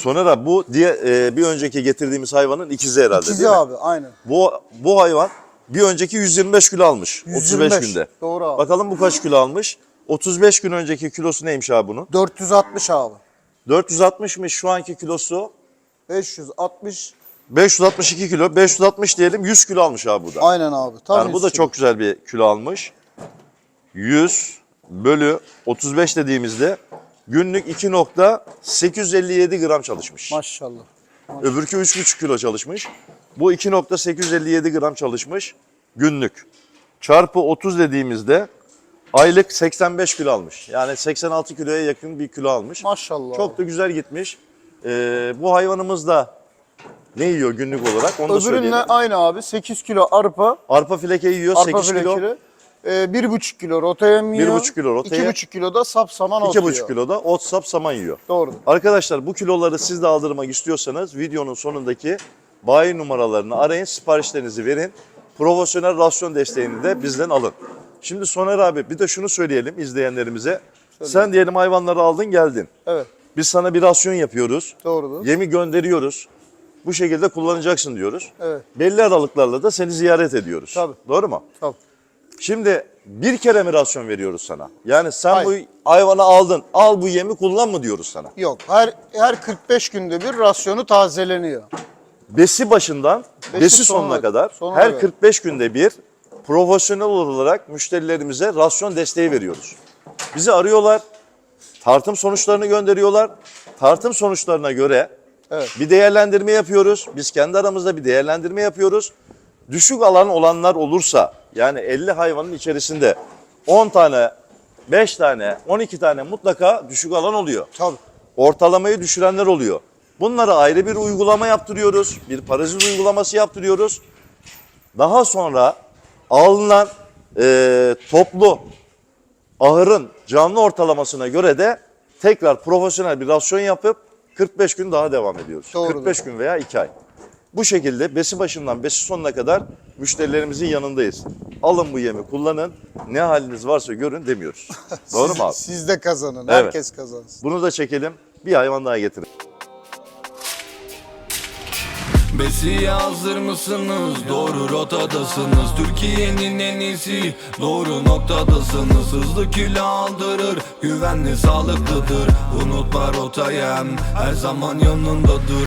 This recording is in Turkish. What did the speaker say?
Soner abi bu diye e, bir önceki getirdiğimiz hayvanın ikizi herhalde İkizi değil mi? abi aynen. Bu bu hayvan bir önceki 125 kilo almış. 125, 35 günde. doğru abi. Bakalım bu kaç kilo almış? 35 gün önceki kilosu neymiş abi bunun? 460 abi. 460'mış şu anki kilosu. 560 562 kilo. 560 diyelim 100 kilo almış abi bu da. aynen abi. Tam Yani bu da üstü. çok güzel bir kilo almış. 100 bölü 35 dediğimizde günlük 2.857 gram çalışmış. Maşallah. Öbürkü 3,5 kilo çalışmış. Bu 2.857 gram çalışmış günlük. Çarpı 30 dediğimizde aylık 85 kilo almış. Yani 86 kiloya yakın bir kilo almış. Maşallah. Çok da güzel gitmiş. Ee, bu hayvanımız da ne yiyor günlük olarak onu da Öbürünle söyleyelim. aynı abi. 8 kilo arpa. Arpa fileke yiyor Arpa 8 kilo. Filekili. Ee, 1,5 kilo rotaya yiyor. 1,5 kilo rotaya. 2,5 kilo da sap saman ot 2,5 yiyor. kilo da ot sap saman yiyor. Doğru. Arkadaşlar bu kiloları siz de aldırmak istiyorsanız videonun sonundaki bayi numaralarını arayın, siparişlerinizi verin. Profesyonel rasyon desteğini de bizden alın. Şimdi Soner abi bir de şunu söyleyelim izleyenlerimize. Sen diyelim hayvanları aldın geldin. Evet. Biz sana bir rasyon yapıyoruz. Doğrudur. Yemi gönderiyoruz. Bu şekilde kullanacaksın diyoruz. Evet. Belli aralıklarla da seni ziyaret ediyoruz. Tabii. Doğru mu? Tabii. Şimdi bir kere mi rasyon veriyoruz sana? Yani sen Hayır. bu hayvanı aldın, al bu yemi kullan mı diyoruz sana? Yok. Her her 45 günde bir rasyonu tazeleniyor. Besi başından Besi besi, sonuna, sonuna- kadar sonuna her kadar. 45 günde bir profesyonel olarak müşterilerimize rasyon desteği veriyoruz. Bizi arıyorlar, tartım sonuçlarını gönderiyorlar. Tartım sonuçlarına göre Evet. bir değerlendirme yapıyoruz. Biz kendi aramızda bir değerlendirme yapıyoruz. Düşük alan olanlar olursa yani 50 hayvanın içerisinde 10 tane, 5 tane, 12 tane mutlaka düşük alan oluyor Tabii. ortalamayı düşürenler oluyor. Bunlara ayrı bir uygulama yaptırıyoruz. Bir parazit uygulaması yaptırıyoruz. Daha sonra alınan e, toplu ahırın canlı ortalamasına göre de tekrar profesyonel bir rasyon yapıp 45 gün daha devam ediyoruz. Doğrudur. 45 gün veya 2 ay. Bu şekilde besi başından besi sonuna kadar müşterilerimizin yanındayız. Alın bu yemi kullanın. Ne haliniz varsa görün demiyoruz. Doğru mu abi? Siz de kazanın. Evet. Herkes kazansın. Bunu da çekelim. Bir hayvan daha getirin. Besiye hazır mısınız? Doğru rotadasınız Türkiye'nin en iyisi Doğru noktadasınız Hızlı kilo aldırır Güvenli sağlıklıdır Unutma rotayem Her zaman yanındadır